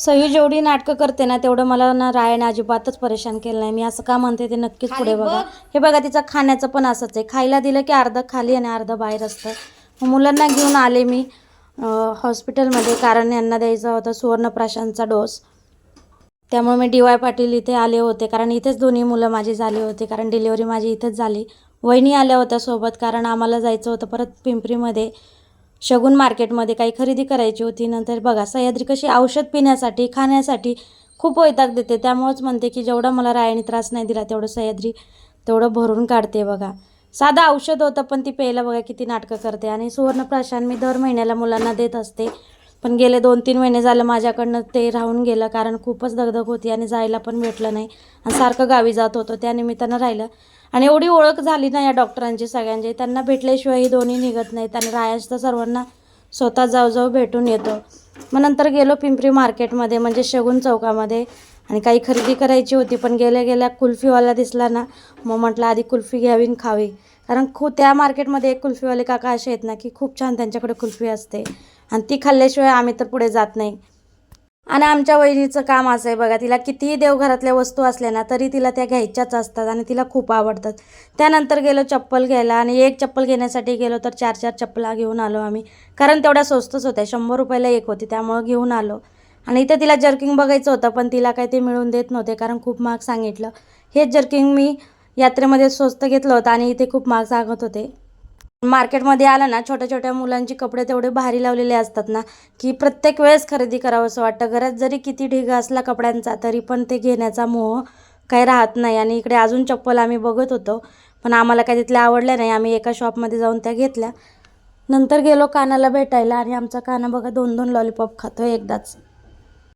सयू जेवढी नाटकं करते ना तेवढं मला ना रायाने अजिबातच परेशान केलं नाही. मी असं का म्हणते ते नक्कीच पुढे बघा. हे बघा तिचं खाण्याचं पण असंच आहे. खायला दिलं की अर्धं खाली आणि अर्धं बाहेर असतं. मग मुलांना घेऊन आले मी हॉस्पिटलमध्ये कारण यांना द्यायचा होता सुवर्णप्राशांचा डोस. त्यामुळे मी डी वाय पाटील इथे आले होते. कारण इथेच दोन्ही मुलं माझी झाली होती. कारण डिलिव्हरी माझी इथेच झाली. वहिनी आल्या होत्या सोबत. कारण आम्हाला जायचं होतं परत पिंपरीमध्ये. शगुन मार्केटमध्ये काही खरेदी करायची होती. नंतर बघा सह्याद्री कशी औषध पिण्यासाठी खाण्यासाठी खूप वैताग देते. त्यामुळंच म्हणते की जेवढा मला रायाने त्रास नाही दिला तेवढं सह्याद्री तेवढं भरून काढते बघा. साधं औषध होतं पण ती प्यायला बघा किती नाटकं करते. आणि सुवर्णप्राशान मी दर महिन्याला मुलांना देत असते. पण गेले दोन तीन महिने झालं माझ्याकडनं ते राहून गेलं कारण खूपच दगदग होती आणि जायला पण भेटलं नाही. आणि सारखं गावी जात होतो. त्या निमित्तानं राहिलं. आणि एवढी ओळख झाली ना या डॉक्टरांची सगळ्यांची त्यांना भेटल्याशिवाय ही दोन्ही निघत नाहीत आणि रायाज तर सर्वांना स्वतः जाऊजाऊ भेटून येतो. मग नंतर गेलो पिंपरी मार्केटमध्ये म्हणजे शगुन चौकामध्ये. आणि काही खरेदी करायची होती पण गेल्या गेल्या कुल्फीवाला दिसला ना मग म्हटलं आधी कुल्फी घ्यावी आणि खावी. कारण खू त्या मार्केटमध्ये एक कुल्फीवाले काका असे आहेत ना की खूप छान त्यांच्याकडे कुल्फी असते. आणि ती खाल्ल्याशिवाय आम्ही तर पुढे जात नाही. आणि आमच्या वहिनीचं काम असं आहे बघा तिला कितीही देवघरातल्या वस्तू असल्या ना तरी तिला त्या घ्यायच्याच असतात आणि तिला खूप आवडतात. त्यानंतर गेलो चप्पल घ्यायला आणि एक चप्पल घेण्यासाठी गेलो तर चार चार चप्पला घेऊन आलो आम्ही. कारण तेवढ्या स्वस्तच होत्या शंभर रुपयाला एक होती त्यामुळं घेऊन आलो. आणि इथे तिला जर्किंग बघायचं होतं पण तिला काही ते मिळून देत नव्हते कारण खूप महाग सांगितलं. हेच जर्किंग मी यात्रेमध्ये स्वस्त घेतलं होतं आणि इथे खूप महाग सांगत होते. मार्केटमध्ये आलं ना छोट्या छोट्या मुलांची कपडे तेवढे भारी लावलेले असतात ना की प्रत्येक वेळेस खरेदी करावं असं वाटतं. घरात जरी किती ढिग असला कपड्यांचा तरी पण ते घेण्याचा मोह काही राहत नाही. आणि इकडे अजून चप्पल आम्ही बघत होतो पण आम्हाला काही तिथल्या आवडल्या नाही. आम्ही एका शॉपमध्ये जाऊन त्या घेतल्या. नंतर गेलो कानाला भेटायला आणि आमचा काना बघा दोन दोन लॉलीपॉप खातो एकदाच.